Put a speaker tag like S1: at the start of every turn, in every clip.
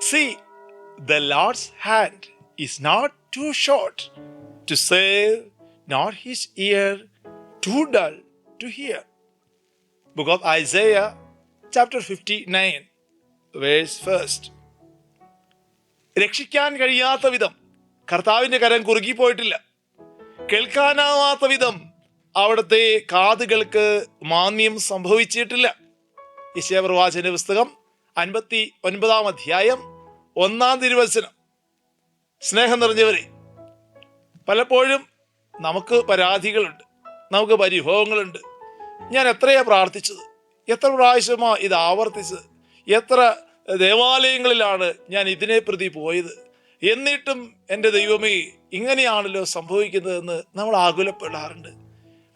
S1: See, the Lord's hand is not too short to save, nor his ear too dull to hear. Book of Isaiah, chapter 59, verse 1st. രക്ഷിക്കാൻ കഴിയാത്ത വിധം കർത്താവിന്റെ കരം കുറുകിപ്പോയിട്ടില്ല കേൾക്കാനാവാത്ത വിധം അവിടുത്തെ കാതുകൾക്ക് മാന്യം സംഭവിച്ചിട്ടില്ല യശയപ്രവാചന്റെ പുസ്തകം അൻപത്തി ഒൻപതാം അധ്യായം ഒന്നാം തിരുവചനം. സ്നേഹം നിറഞ്ഞവരെ പലപ്പോഴും നമുക്ക് പരാതികളുണ്ട് നമുക്ക് പരിഭവങ്ങളുണ്ട്. ഞാൻ എത്രയാണ് പ്രാർത്ഥിച്ചത്? എത്ര പ്രാവശ്യമാണ് ഇത് ആവർത്തിച്ചത്? എത്ര ദേവാലയങ്ങളിലാണ് ഞാൻ ഇതിനെ പ്രതി പോയത്? എന്നിട്ടും എന്റെ ദൈവമേ ഇങ്ങനെയാണല്ലോ സംഭവിക്കുന്നതെന്ന് നമ്മൾ ആകുലപ്പെടാറുണ്ട്.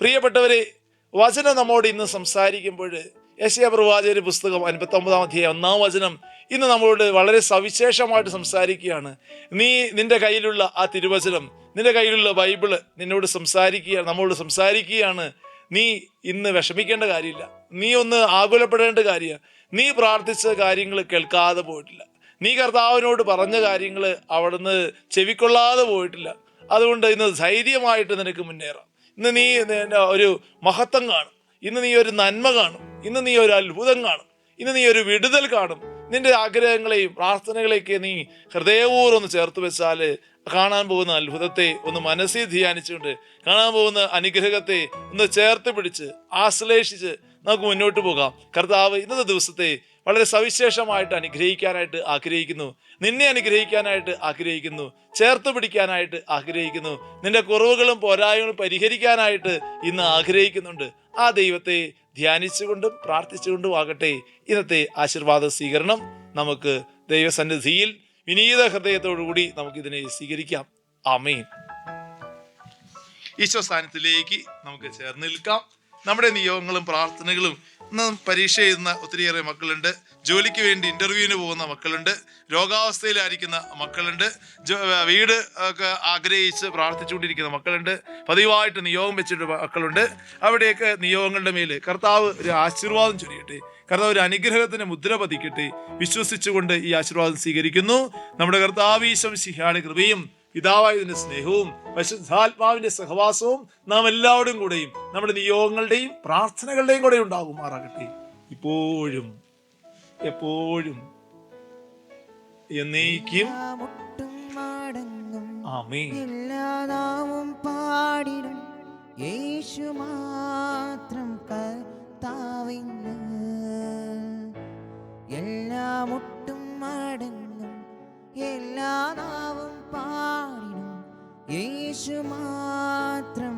S1: പ്രിയപ്പെട്ടവരെ വചനം നമ്മോട് ഇന്ന് സംസാരിക്കുമ്പോൾ യശയ പ്രവാചകന്റെ പുസ്തകം അൻപത്തൊമ്പതാം അധ്യായം ഒന്നാം വചനം ഇന്ന് നമ്മളോട് വളരെ സവിശേഷമായിട്ട് സംസാരിക്കുകയാണ്. നീ നിന്റെ കയ്യിലുള്ള ആ തിരുവചനം നിന്റെ കയ്യിലുള്ള ബൈബിൾ നിന്നോട് സംസാരിക്കുകയാണ് നമ്മളോട് സംസാരിക്കുകയാണ്. നീ ഇന്ന് വിഷമിക്കേണ്ട കാര്യമില്ല. നീ ഒന്ന് ആകുലപ്പെടേണ്ട കാര്യമാണ് നീ പ്രാർത്ഥിച്ച കാര്യങ്ങൾ കേൾക്കാതെ പോയിട്ടില്ല. നീ കർത്താവിനോട് പറഞ്ഞ കാര്യങ്ങൾ അവിടുന്ന് ചെവിക്കൊള്ളാതെ പോയിട്ടില്ല. അതുകൊണ്ട് ഇന്ന് ധൈര്യമായിട്ട് നിനക്ക് മുന്നേറാം. ഇന്ന് നീ ഒരു മഹത്വം കാണും. ഇന്ന് നീ ഒരു നന്മ കാണും. ഇന്ന് നീ ഒരു അത്ഭുതം കാണും. ഇന്ന് നീ ഒരു വിടുതൽ കാണും. നിന്റെ ആഗ്രഹങ്ങളെയും പ്രാർത്ഥനകളെയൊക്കെ നീ ഹൃദയപൂർവം ഒന്ന് ചേർത്ത് വെച്ചാൽ കാണാൻ പോകുന്ന അത്ഭുതത്തെ ഒന്ന് മനസ്സിൽ ധ്യാനിച്ചുകൊണ്ട് കാണാൻ പോകുന്ന അനുഗ്രഹത്തെ ഒന്ന് ചേർത്ത് പിടിച്ച് ആശ്ലേഷിച്ച് നമുക്ക് മുന്നോട്ട് പോകാം. കർത്താവ് ഇന്നത്തെ ദിവസത്തെ വളരെ സവിശേഷമായിട്ട് അനുഗ്രഹിക്കാനായിട്ട് ആഗ്രഹിക്കുന്നു. നിന്നെ അനുഗ്രഹിക്കാനായിട്ട് ആഗ്രഹിക്കുന്നു. ചേർത്ത് പിടിക്കാനായിട്ട് ആഗ്രഹിക്കുന്നു. നിന്റെ കുറവുകളും പോരായ്മകളും പരിഹരിക്കാനായിട്ട് ഇന്ന് ആഗ്രഹിക്കുന്നുണ്ട്. ആ ദൈവത്തെ ധ്യാനിച്ചുകൊണ്ടും പ്രാർത്ഥിച്ചുകൊണ്ടും ആകട്ടെ. ഇന്നത്തെ ആശീർവാദ സ്വീകരണം നമുക്ക് ദൈവസന്നിധിയിൽ വിനീത ഹൃദയത്തോടുകൂടി നമുക്കിതിനെ സ്വീകരിക്കാം. ആമേൻ. ഈശോ സ്ഥാനത്തിലേക്ക് നമുക്ക് ചേർന്ന് നിൽക്കാം. നമ്മുടെ നിയോഗങ്ങളും പ്രാർത്ഥനകളും ഇന്ന് പരീക്ഷ എഴുതുന്ന ഒത്തിരിയേറെ മക്കളുണ്ട്. ജോലിക്ക് വേണ്ടി ഇന്റർവ്യൂവിന് പോകുന്ന മക്കളുണ്ട്. രോഗാവസ്ഥയിലായിരിക്കുന്ന മക്കളുണ്ട്. വീട് ഒക്കെ ആഗ്രഹിച്ച് പ്രാർത്ഥിച്ചുകൊണ്ടിരിക്കുന്ന മക്കളുണ്ട്. പതിവായിട്ട് നിയോഗം വെച്ചിട്ട് മക്കളുണ്ട്. അവിടെയൊക്കെ നിയോഗങ്ങളുടെ മേൽ കർത്താവ് ഒരു ആശീർവാദം ചൊരിയട്ടെ. കർത്താവ് ഒരു അനുഗ്രഹത്തിന്റെ മുദ്ര പതിക്കട്ടെ. വിശ്വസിച്ചുകൊണ്ട് ഈ ആശീർവാദം സ്വീകരിക്കുന്നു. നമ്മുടെ കർത്താവീശം ശിഹാണി കൃപയും പിതാവായതിന്റെ സ്നേഹവും പരിശുദ്ധാത്മാവിന്റെ സഹവാസവും നാം എല്ലാവരും കൂടെയും നമ്മുടെ നിയോഗങ്ങളുടെയും പ്രാർത്ഥനകളുടെയും കൂടെ ഉണ്ടാകുമാറാകട്ടെ. ഇപ്പോഴും എപ്പോഴും എന്നേക്കും
S2: പാടിടും. യേശു മാത്രം കർത്താവിന്ന് എല്ലാ മുട്ടും മടങ്ങും. എല്ലാ നാവും പാടിടും യേശു മാത്രം കർത്താവിന്ന്